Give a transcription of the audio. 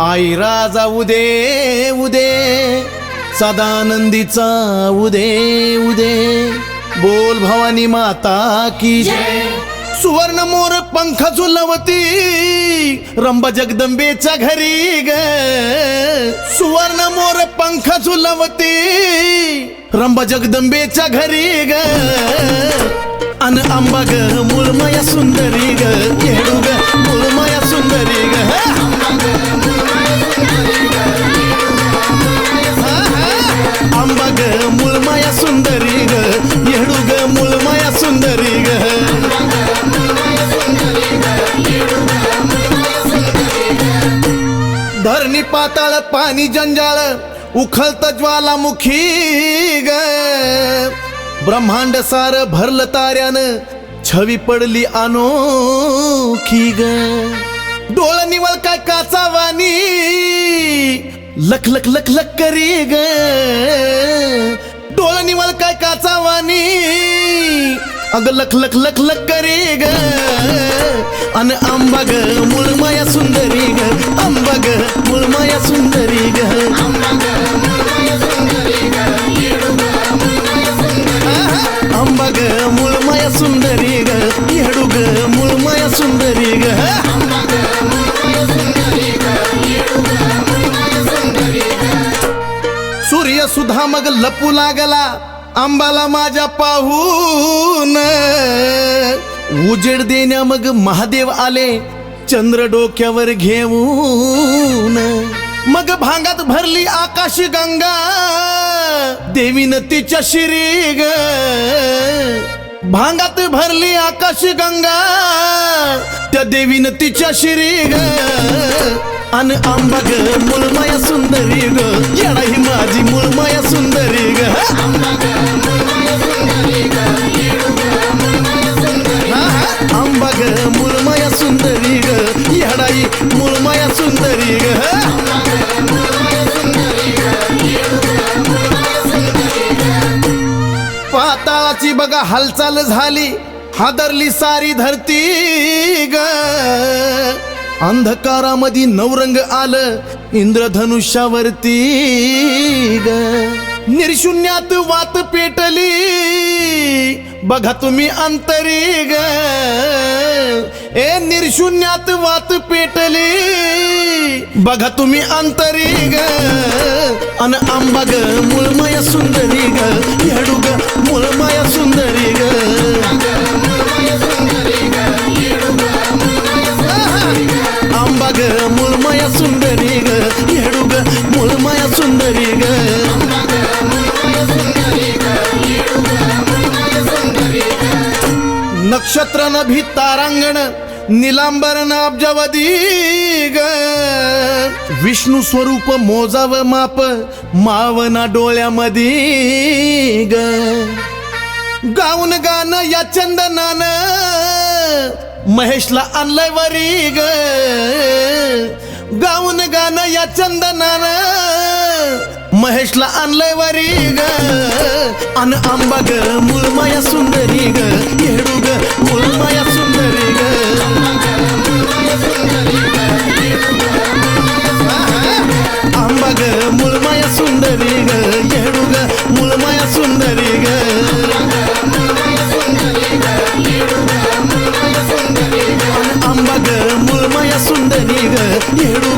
आई राजा उदे उदे. सदानंदीचा उदे उदे. बोल भवानी माता की सुवर्ण मोर पंख झुलवती. रंब जगदंबेच्या घरी ग. सुवर्ण मोर पंख झुलवती. रंब जगदंबेच्या घरी ग. अन आंबा ग मुळमया सुंदरी ग. धरणी पाताळ पाणी जंजाळ उखळत ज्वालामुखी ग. ब्रह्मांड सार भरलं ताऱ्यानं छवी पडली अनोखी ग. डोळ निवळ काय काचावानी लख लख लख लख करी ग. डोळ निवळ काय काचावानी अग लख लख लख लख करी ग. अन आंबा ग मुळ ग मुळमाया सुंदरी ग. आंबा ग मुळमाया सुंदरी ग. येडू ग मुळमाया सुंदरी ग. सूर्य सुधा मग लपू लागला आंबाला माझ्या पाहून. उजेड देण्या मग महादेव आले चंद्र डोक्यावर घेऊन मग भांगात भरली आकाश गंगा. देवीनं तिच्या शिरी ग. भांगात भरली आकाश गंगा. त्या देवीनं तिच्या शिरी ग. अन आंबा ग मुलमाया सुंदरी ग. पाताळाची बघा हालचाल झाली. हादरली सारी धरती ग. अंधकारामध्ये नवरंग आलं इंद्रधनुष्यावरती ग. निर्शून्यात वात पेटली. बघा तुम्ही अंतरी ग. ए निर्शून्यात वात पेटली. बघा तुम्ही अंतरी ग. अन आंबा ग मुळमाया सुंदरी ग. येडू ग मुळमाया सुंदरी ग. आंबा ग मुळमाया सुंदरी ग. येडू ग मुळमाया सुंदरी ग. नक्षत्र भी तारांगण निलांबर नाब्जवदी ग. विष्णू स्वरूप मोजाव माप मावना डोळ्यामध्ये ग. गाऊन गाणं या चंदनान महेशला आणलंय वरी ग. गाऊन गाणं या चंदनान महेशला आणलंय वरी ग. अन आंबा ग मुळमाया सुंदरी ग. सुंदरी